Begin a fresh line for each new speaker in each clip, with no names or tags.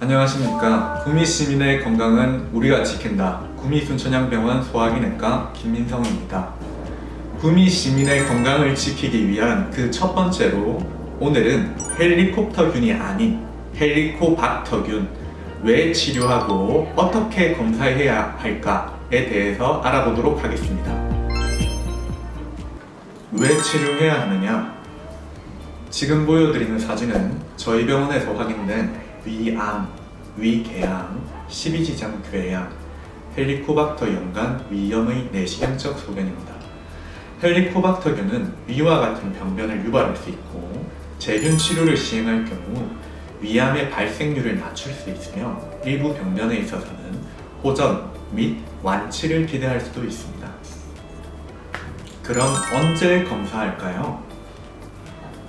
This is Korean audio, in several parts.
안녕하십니까. 구미 시민의 건강은 우리가 지킨다. 구미 순천향병원 소화기내과 김민성입니다. 구미 시민의 건강을 지키기 위한 그 첫 번째로 오늘은 헬리콥터균이 아닌 헬리코박터균 왜 치료하고 어떻게 검사해야 할까에 대해서 알아보도록 하겠습니다. 왜 치료해야 하느냐? 지금 보여드리는 사진은 저희 병원에서 확인된 위암, 위궤양, 십이지장 궤양, 헬리코박터 연간 위염의 내시경적 소견입니다. 헬리코박터균은 위와 같은 병변을 유발할 수 있고 제균 치료를 시행할 경우 위암의 발생률을 낮출 수 있으며 일부 병변에 있어서는 호전 및 완치를 기대할 수도 있습니다. 그럼 언제 검사할까요?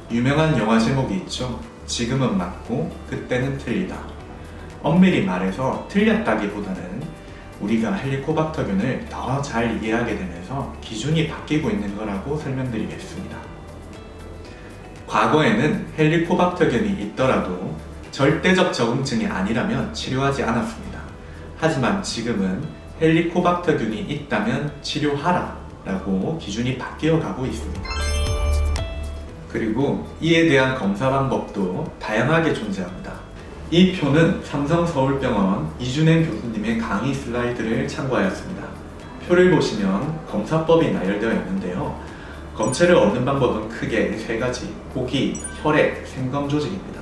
유명한 영화 제목이 있죠. 지금은 맞고 그때는 틀리다. 엄밀히 말해서 틀렸다기보다는 우리가 헬리코박터균을 더 잘 이해하게 되면서 기준이 바뀌고 있는 거라고 설명드리겠습니다. 과거에는 헬리코박터균이 있더라도 절대적 적응증이 아니라면 치료하지 않았습니다. 하지만 지금은 헬리코박터균이 있다면 치료하라 라고 기준이 바뀌어 가고 있습니다. 그리고 이에 대한 검사 방법도 다양하게 존재합니다. 이 표는 삼성서울병원 이준행 교수님의 강의 슬라이드를 참고하였습니다. 표를 보시면 검사법이 나열되어 있는데요. 검체를 얻는 방법은 크게 세 가지. 호기, 혈액, 생검 조직입니다.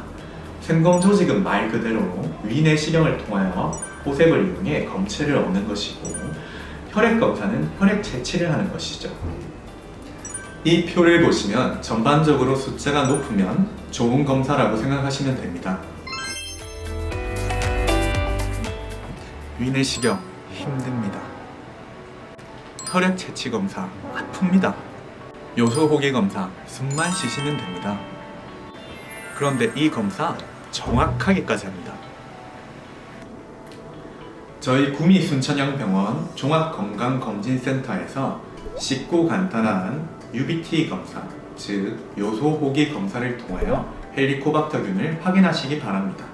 생검 조직은 말 그대로 위내시경을 통하여 호셉을 이용해 검체를 얻는 것이고 혈액 검사는 혈액 채취를 하는 것이죠. 이 표를 보시면 전반적으로 숫자가 높으면 좋은 검사라고 생각하시면 됩니다. 위내시경 힘듭니다. 혈액 채취 검사 아픕니다. 요소 호기 검사 숨만 쉬시면 됩니다. 그런데 이 검사 정확하게까지 합니다. 저희 구미 순천향병원 종합건강검진센터에서 쉽고 간단한 UBT 검사, 즉 요소 호기 검사를 통하여 헬리코박터균을 확인하시기 바랍니다.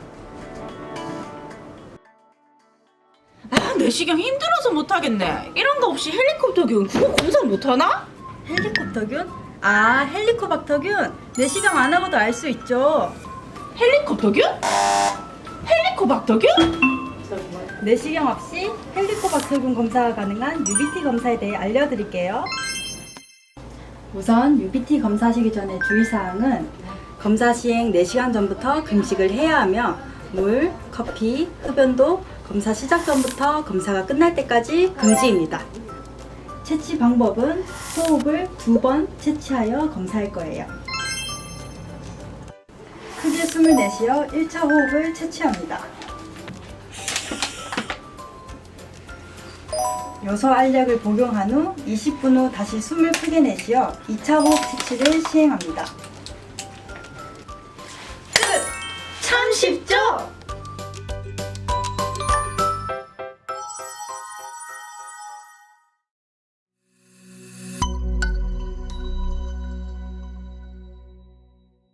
아, 내시경 힘들어서 못하겠네. 이런 거 없이 헬리콥터균 그거 검사 못하나?
헬리콥터균? 아, 헬리코박터균? 내시경 안 하고도 알 수 있죠.
헬리콥터균? 헬리코박터균?
내시경 없이 헬리코박터균 검사가 가능한 UBT 검사에 대해 알려드릴게요. 우선 UBT 검사하시기 전에 주의사항은 검사 시행 4시간 전부터 금식을 해야 하며 물, 커피, 흡연도 검사 시작 전부터 검사가 끝날 때까지 금지입니다. 채취 방법은 호흡을 두 번 채취하여 검사할 거예요. 크게 숨을 내쉬어 1차 호흡을 채취합니다. 요소 알약을 복용한 후 20분 후 다시 숨을 크게 내쉬어 2차 호흡 채취를 시행합니다.
참 쉽죠?